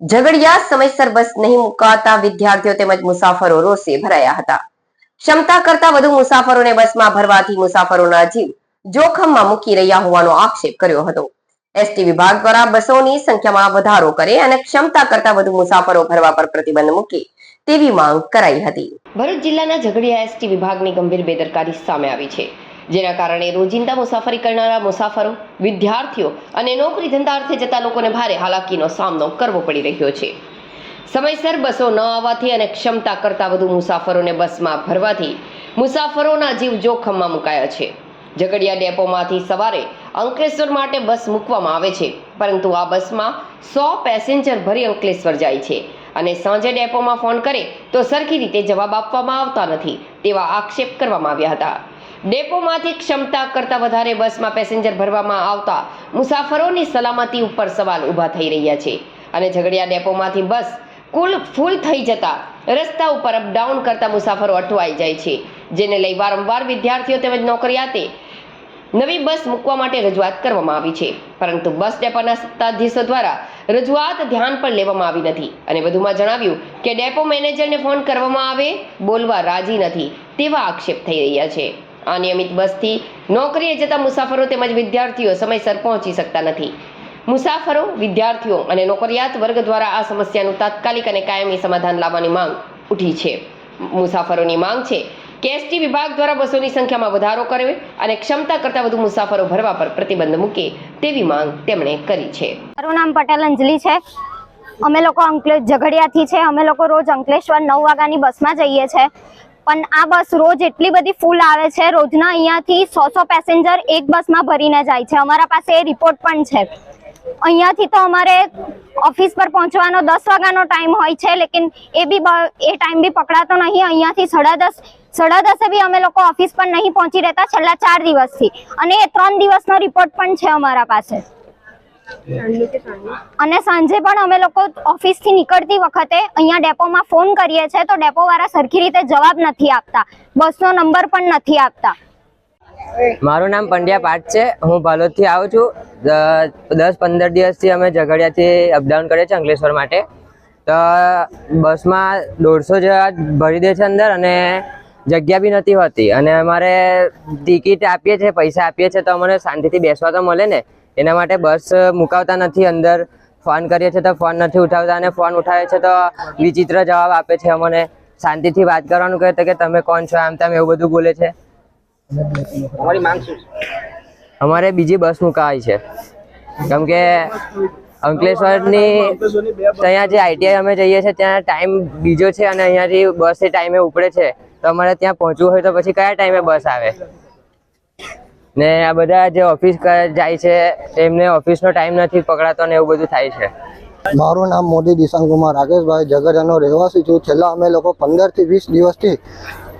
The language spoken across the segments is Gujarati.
ઝઘડિયા સમયસર બસ નહીં મુકાતા વિદ્યાર્થીઓ તેમજ મુસાફરો રોષે ભરાયા હતા. ક્ષમતા કરતા વધુ મુસાફરોને બસમાં ભરવાથી મુસાફરોના જીવ જોખમમાં મૂકી રહ્યા હોવાનો આક્ષેપ કર્યો હતો. એસટી વિભાગ દ્વારા બસોની સંખ્યામાં વધારો કરે અને ક્ષમતા કરતા વધુ મુસાફરો ભરવા પર પ્રતિબંધ મૂકે તેવી માંગ કરાઈ હતી. ભરૂચ જિલ્લાના ઝઘડિયા એસટી વિભાગની ગંભીર બેદરકારી સામે આવી છે. જેના કારણે રોજિંદા મુસાફરી કરનારા મુસાફરો, વિદ્યાર્થીઓ અને નોકરી ધંધા અર્થે જતા લોકોને ભારે હાલાકીનો સામનો કરવો પડી રહ્યો છે. સમયસર બસો ન આવવાથી અને ક્ષમતા કરતાં વધુ મુસાફરોને બસમાં ભરવાથી મુસાફરોના જીવ જોખમમાં મુકાયા છે. ઝઘડિયા ડેપોમાંથી સવારે અંકલેશ્વર માટે બસ મૂકવામાં આવે છે, પરંતુ આ બસમાં સો પેસેન્જર ભરી અંકલેશ્વર જાય છે અને સાંજે ડેપોમાં ફોન કરે તો સરખી રીતે જવાબ આપવામાં આવતા નથી તેવા આક્ષેપ કરવામાં આવ્યા હતા. ડેપોમાંથી ક્ષમતા કરતાં વધારે બસમાં પેસેન્જર ભરવામાં આવતા મુસાફરોની સલામતી ઉપર સવાલ ઊભા થઈ રહ્યા છે. અને ઝઘડિયા ડેપોમાંથી બસ કુલ ફૂલ થઈ જતા રસ્તા ઉપર અપડાઉન કરતા મુસાફરો અટવાઈ જાય છે, જેને લઈ વારંવાર વિદ્યાર્થીઓ તેમજ નોકરિયાતે નવી બસ મૂકવા માટે રજૂઆત કરવામાં આવી છે. પરંતુ બસ ડેપોના સત્તાધીશો દ્વારા રજૂઆત ધ્યાન પર લેવામાં આવી નથી અને વધુમાં જણાવ્યું કે ડેપો મેનેજરને ફોન કરવામાં આવે બોલવા રાજી નથી તેવા આક્ષેપ થઈ રહ્યા છે. અનિયમિત બસથી નોકરીએ જતા મુસાફરો તેમજ વિદ્યાર્થીઓ સમયસર પહોંચી શકતા નથી. મુસાફરો, વિદ્યાર્થીઓ અને નોકરિયાત વર્ગ દ્વારા આ સમસ્યાનું તાત્કાલિક અને કાયમી સમાધાન લાવવાની માંગ ઉઠી છે. મુસાફરોની માંગ છે કે એસટી વિભાગ દ્વારા બસોની સંખ્યામાં વધારો કરે અને ક્ષમતા કરતાં વધુ મુસાફરો ભરવા પર પ્રતિબંધ મૂકે તેવી માંગ તેમણે કરી છે. મારું નામ પટેલ અંજલિ છે. અમે લોકો અંકલેશ ઝઘડિયાથી છે. અમે લોકો રોજ અંકલેશ્વર નવ વાગ્યાની બસમાં જઈએ છે. પણ આ બસ રોજ એટલી બધી ફૂલ આવે છે. રોજના અહીંયાથી સો સો પેસેન્જર એક બસમાં ભરીને જાય છે. અમારા પાસે એ રિપોર્ટ પણ છે. અહીંયાથી તો અમારે ઓફિસ પર પહોંચવાનો દસ વાગ્યાનો ટાઈમ હોય છે, લેકિન એ બી એ ટાઈમ બી પકડાતો નહીં. અહીંયાથી સાડા દસ, સાડા દસે બી અમે લોકો ઓફિસ પર નહીં પહોંચી રહેતા છેલ્લા ચાર દિવસથી. અને એ ત્રણ દિવસનો રિપોર્ટ પણ છે અમારા પાસે. અને સાંજે પણ અમે લોકો ઓફિસથી નીકળતી વખતે અહીંયા ડેપોમાં ફોન કરીએ છીએ, તો ડેપો વાળા સરખી રીતે જવાબ નથી આપતા. બસનો નંબર પણ નથી આપતા. મારું નામ પંડ્યા પાઠ છે. હું ભાલોદથી આવું છું. દસ પંદર દિવસથી અમે ઝઘડિયાથી અપડાઉન કરીએ છીએ અંકલેશ્વર માટે. તો બસમાં દોઢસો જેવા ભરી દે છે અંદર અને જગ્યા બી નથી હોતી. અને અમારે ટિકિટ આપીએ છીએ, પૈસા આપીએ છીએ, તો અમને શાંતિથી બેસવા તો મળે ને. એના માટે બસ મુકાવતા નથી અંદર ફોન કરીએ છીએ તો ફોન નથી ઉઠાવતા અને ફોન ઉઠાવે છે તો વિચિત્ર જવાબ આપે છે અમને. શાંતિથી વાત કરવાનું કહે તો કે તમે કોણ છો આમ તેમ એવું બધું બોલે છે. અમારે બીજી બસ મુકાવી છે. કેમ કે અંકલેશ્વરની ત્યાં જે આઈટીઆઈ અમે જઈએ છીએ ત્યાં ટાઈમ બીજો છે અને અહીંયાથી બસ એ ટાઈમે ઉપડે છે. તો અમારે ત્યાં પહોંચવું હોય તો પછી કયા ટાઈમે બસ આવે? ને આ બધા જે ઓફિસ જાય છે, એમને ઓફિસનો ટાઈમ નથી પકડાતો ને એવું બધું થાય છે. મારું નામ મોદી દિશાંગ કુમાર. રાકેશભાઈ ઝઘડિયાનો રહેવાસી છું. છેલ્લા અમે લોકો પંદરથી વીસ દિવસથી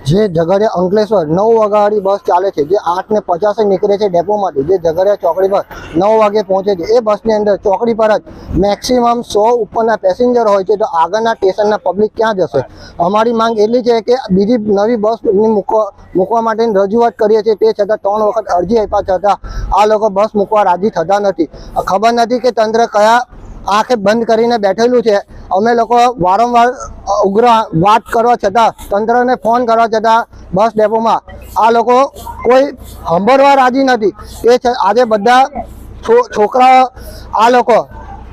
જે ઝઘડિયા અંકલેશ્વર નવ વાગ્યાવાળી બસ ચાલે છે, જે આઠ ને પચાસે નીકળે છે ડેપોમાંથી, જે ઝઘડિયા ચોકડી પર નવ વાગે પહોંચે છે. એ બસની અંદર ચોકડી પર જ મેક્સિમમ સો ઉપરના પેસેન્જર હોય છે, તો આગળના સ્ટેશનના પબ્લિક ક્યાં જશે? અમારી માંગ એટલી છે કે બીજી નવી બસ મૂકવા મૂકવા માટેની રજૂઆત કરીએ છીએ. તે છતાં ત્રણ વખત અરજી આપ્યા છતાં આ લોકો બસ મૂકવા રાજી થતા નથી. ખબર નથી કે તંત્ર કયા આંખે બંધ કરીને બેઠેલું છે. અમે લોકો વારંવાર ઉગ્ર વાત કરવા છતાં, તંત્રને ફોન કરવા છતાં, બસ ડેપોમાં. આ લોકો કોઈ સાંભળવા રાજી નથી. એ આજે બધા છોકરાઓ, આ લોકો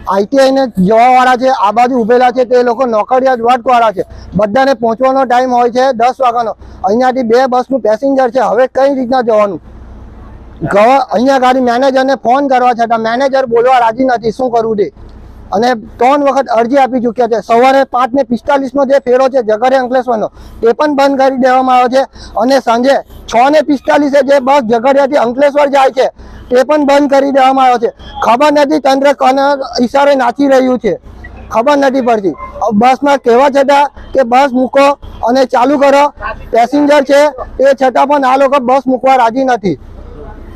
આઈટીઆઈને જવાવાળા છે, આ બાજુ ઉભેલા છે, તે લોકો નોકરિયાત વર્ગવાળા છે. બધાને પહોંચવાનો ટાઈમ હોય છે દસ વાગ્યાનો. અહીંયાથી બે બસનું પેસેન્જર છે, હવે કઈ રીતના જવાનું? અહીંયા ગાડી મેનેજરને ફોન કરવા છતાં મેનેજર બોલવા રાજી નથી. શું કરવું તે? અને ત્રણ વખત અરજી આપી ચૂક્યા છે. સવારે પાંચ ને પિસ્તાલીસનો જે ફેરો છે ઝઘડે અંકલેશ્વરનો, તે પણ બંધ કરી દેવામાં આવ્યો છે અને સાંજે છ ને પિસ્તાલીસે જે બસ ઝઘડિયાથી અંકલેશ્વર જાય છે, તે પણ બંધ કરી દેવામાં આવ્યો છે. ખબર નથી તંત્ર કોના ઈશારે નાચી રહ્યું છે. ખબર નથી પડતી. બસમાં કહેવા છતાં કે બસ મૂકો અને ચાલુ કરો. પેસેન્જર છે, એ છતાં પણ આ લોકો બસ મૂકવા રાજી નથી.